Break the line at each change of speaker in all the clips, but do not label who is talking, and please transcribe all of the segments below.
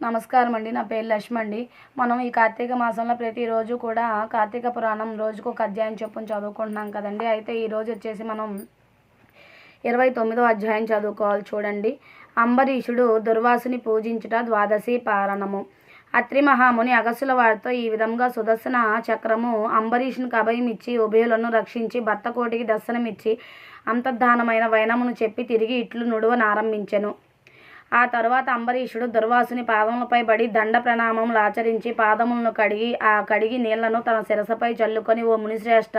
నమస్కారం అండి. నా పేరు లక్ష్మి అండి. మనం ఈ కార్తీక మాసంలో ప్రతిరోజు కూడా కార్తీక పురాణం రోజుకు ఒక అధ్యాయం చొప్పున చదువుకుంటున్నాం కదండి. అయితే ఈరోజు వచ్చేసి మనం ఇరవై తొమ్మిదో అధ్యాయం చదువుకోవాలి చూడండి. అంబరీషుడు దుర్వాసుని పూజించుట ద్వాదశి పారణము అత్రి మహాముని అగస్సుల వారితో ఈ విధంగా సుదర్శన చక్రము అంబరీషునికి అభయం ఇచ్చి ఉభయులను రక్షించి భర్త కోటికి దర్శనమిచ్చి అంతర్ధానమైన వైనమును చెప్పి తిరిగి ఇట్లు నుడువనారంభించెను. ఆ తరువాత అంబరీషుడు దుర్వాసుని పాదములపై పడి దండ ప్రణామములు ఆచరించి పాదములను కడిగి ఆ కడిగి నీళ్ళను తన శిరసపై చల్లుకొని ఓ మునిశ్రేష్ట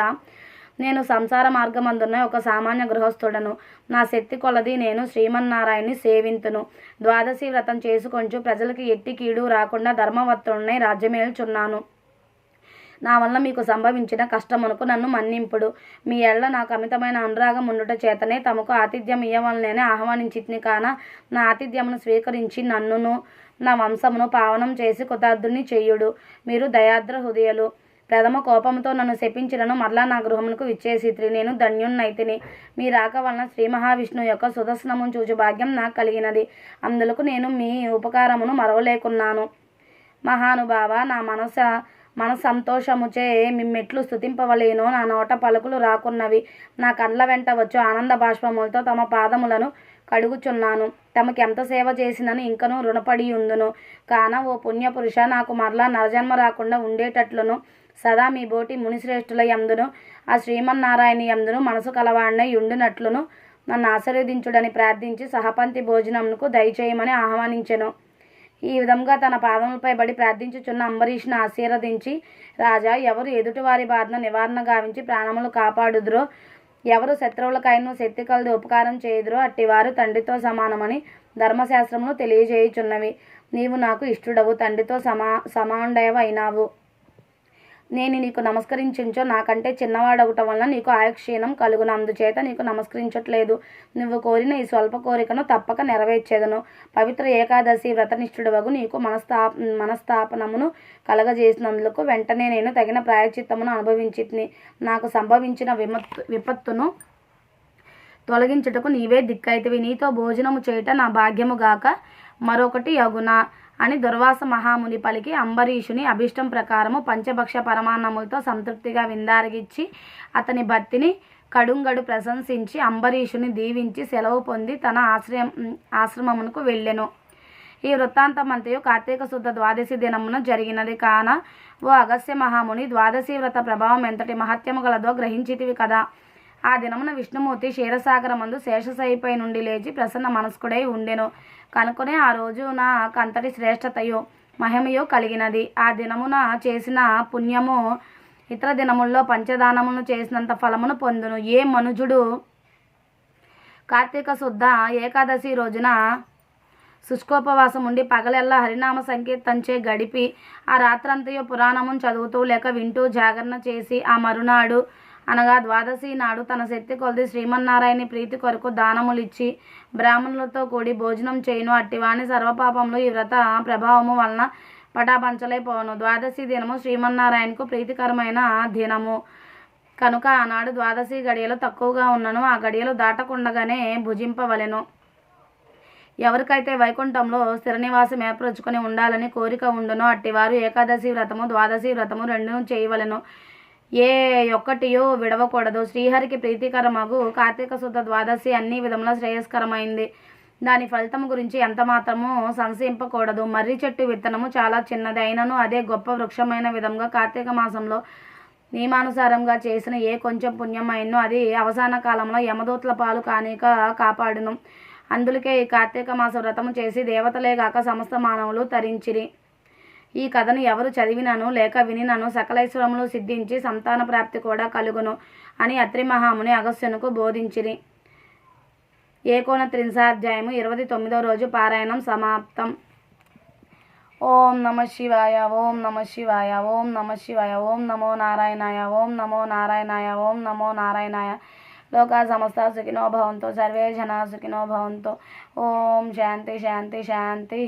నేను సంసార మార్గమందున్న ఒక సామాన్య గృహస్థుడను. నా శక్తి కొలది నేను శ్రీమన్నారాయణ్ణి సేవింతును. ద్వాదశి వ్రతం చేసుకొంచు ప్రజలకి ఎట్టి కీడు రాకుండా ధర్మవత్తుడినై రాజ్యమేల్చున్నాను. నా వల్ల మీకు సంభవించిన కష్టమునకు నన్ను మన్నింపుడు. మీ ఎళ్ళ నాకు అమితమైన అనురాగం ఉండుట చేతనే తమకు ఆతిథ్యం ఇయ్యవలనే ఆహ్వానించింది కాన నా ఆతిథ్యమును స్వీకరించి నన్నును నా వంశమును పావనం చేసి కృతార్థుని చెయ్యుడు మీరు దయాద్ర హృదయలు. ప్రథమ కోపంతో నన్ను శపించినను మరలా నా గృహమునకు విచ్చేసిత్రి. నేను ధన్యున్నైతిని మీ రాక వలన శ్రీ మహావిష్ణువు యొక్క సుదర్శనమును చూచు భాగ్యం నాకు కలిగినది. అందులకు నేను మీ ఉపకారమును మరవలేకున్నాను. మహానుభావ నా మనస మన సంతోషముచే మిమ్మెట్లు స్థుతింపవలేనో నా నోట పలుకులు రాకున్నవి. నా కండ్ల వెంట వచ్చు ఆనంద బాష్పములతో తమ పాదములను కడుగుచున్నాను. తమకి ఎంత సేవ చేసినను ఇంకను రుణపడి ఉందును కాన ఓ పుణ్యపురుష నాకు మరలా నరజన్మ రాకుండా ఉండేటట్లును. సదా మీ బోటి మునిశ్రేష్ఠుల యందును ఆ శ్రీమన్నారాయణ యందును మనసు కలవాడినై ఉండినట్లును నన్ను ఆశీర్వదించుడని ప్రార్థించి సహపంతి భోజనంకు దయచేయమని ఆహ్వానించెను. ఈ విధంగా తన పాదములపై బడి ప్రార్థించుచున్న అంబరీష్ను ఆశీర్వదించి రాజా ఎవరు ఎదుటివారి బాధను నివారణ గావించి ప్రాణములు కాపాడుదురో ఎవరు శత్రువులకైనా శక్తి కలది ఉపకారం చేయుదురో అట్టివారు తండ్రితో సమానమని ధర్మశాస్త్రములు తెలియజేయుచున్నవి. నీవు నాకు ఇష్టడవు తండ్రితో సమా సమాండయవ అయినావు నేను నీకు నమస్కరించుంచో నాకంటే చిన్నవాడవటం వలన నీకు ఆయక్షీణం కలుగును. అందుచేత నీకు నమస్కరించట్లేదు. నువ్వు కోరిన ఈ స్వల్ప కోరికను తప్పక నెరవేర్చేదను. పవిత్ర ఏకాదశి వ్రతనిష్ఠుడు వగు నీకు మనస్థా మనస్థాపనమును కలగజేసినందుకు వెంటనే నేను తగిన ప్రాయచిత్తమును అనుభవించితిని. నాకు సంభవించిన విమత్తు విపత్తును తొలగించుటకు నీవే దిక్కైతివి. నీతో భోజనము చేయట నా భాగ్యము గాక మరొకటి యగున. అని దుర్వాస మహాముని పలికి అంబరీషుని అభిష్టం ప్రకారము పంచభక్ష పరమాన్నములతో సంతృప్తిగా విందారగిచ్చి అతని భక్తిని కడుంగడు ప్రశంసించి అంబరీషుని దీవించి సెలవు పొంది తన ఆశ్రయం ఆశ్రమమునకు వెళ్ళెను. ఈ వృత్తాంతమంతయు కార్తీక శుద్ధ ద్వాదశి దినమున జరిగినది కాన ఓ అగస్త్య మహాముని ద్వాదశి వ్రత ప్రభావం ఎంతటి మహత్యము గలదో గ్రహించితివి కదా. ఆ దినమున విష్ణుమూర్తి క్షీరసాగరమందు శేషసాయిపై నుండి లేచి ప్రసన్న మనస్కుడై ఉండెను. కనుకొనే ఆ రోజు నాకు అంతటి శ్రేష్టతయో మహిమయో కలిగినది. ఆ దినమున చేసిన పుణ్యము ఇతర దినముల్లో పంచదానమును చేసినంత ఫలమును పొందును. ఏ మనుజుడు కార్తీక శుద్ధ ఏకాదశి రోజున శుష్కోపవాసం ఉండి పగలెల్లా హరినామ సంకీర్తంచే గడిపి ఆ రాత్రంతయు పురాణమును చదువుతూ లేక వింటూ జాగరణ చేసి ఆ మరునాడు అనగా ద్వాదశి నాడు తన శక్తి కొలది శ్రీమన్నారాయణ ప్రీతి కొరకు దానములిచ్చి బ్రాహ్మణులతో కూడి భోజనం చేయను. అట్టివాని సర్వపాపములు ఈ వ్రత ప్రభావము వలన పటాపంచలైపోవను ద్వాదశి దినము శ్రీమన్నారాయణకు ప్రీతికరమైన దినము. కనుక ఆనాడు ద్వాదశి గడియలు తక్కువగా ఉన్నను. ఆ గడియలు దాటకుండగానే భుజింపవలెను. ఎవరికైతే వైకుంఠంలో స్థిరనివాసం ఏర్పరచుకొని ఉండాలని కోరిక ఉండునో అట్టివారు ఏకాదశి వ్రతము ద్వాదశి వ్రతము రెండును చేయవలెను. ఏ ఒక్కటియో విడవకూడదు. శ్రీహరికి ప్రీతికరమగు కార్తీక శుద్ధ ద్వాదశి అన్ని విధముల శ్రేయస్కరమైంది. దాని ఫలితం గురించి ఎంత మాత్రము సంశయింపకూడదు. మర్రి చెట్టు విత్తనము చాలా చిన్నది. అయినను అదే గొప్ప వృక్షమైన విధంగా కార్తీక మాసంలో నియమానుసారంగా చేసిన ఏ కొంచెం పుణ్యమైనో అది అవసాన కాలంలో యమదూతల పాలు కానిక కాపాడును. అందులకే ఈ కార్తీక మాస వ్రతము చేసి దేవతలే గాక సమస్త మానవులు తరించిరి. ఈ కథను ఎవరు చదివినను లేక వినినను సకలైశ్వరములు సిద్ధించి సంతాన ప్రాప్తి కూడా కలుగును అని అత్రి మహాముని అగస్త్యునకు బోధించిరి. ఏకోన త్రింశాధ్యాయము ఇరవై తొమ్మిదో రోజు పారాయణం సమాప్తం. ఓం నమ శివాయ ఓం నమ శివాయ ఓం నమ శివాయ ఓం నమో నారాయణాయ ఓం నమో నారాయణాయ ఓం నమో నారాయణాయ. లోకా సమస్త సుఖినో భవంతో సర్వే జనా సుఖినో భవంతో. ఓం శాంతి శాంతి శాంతి.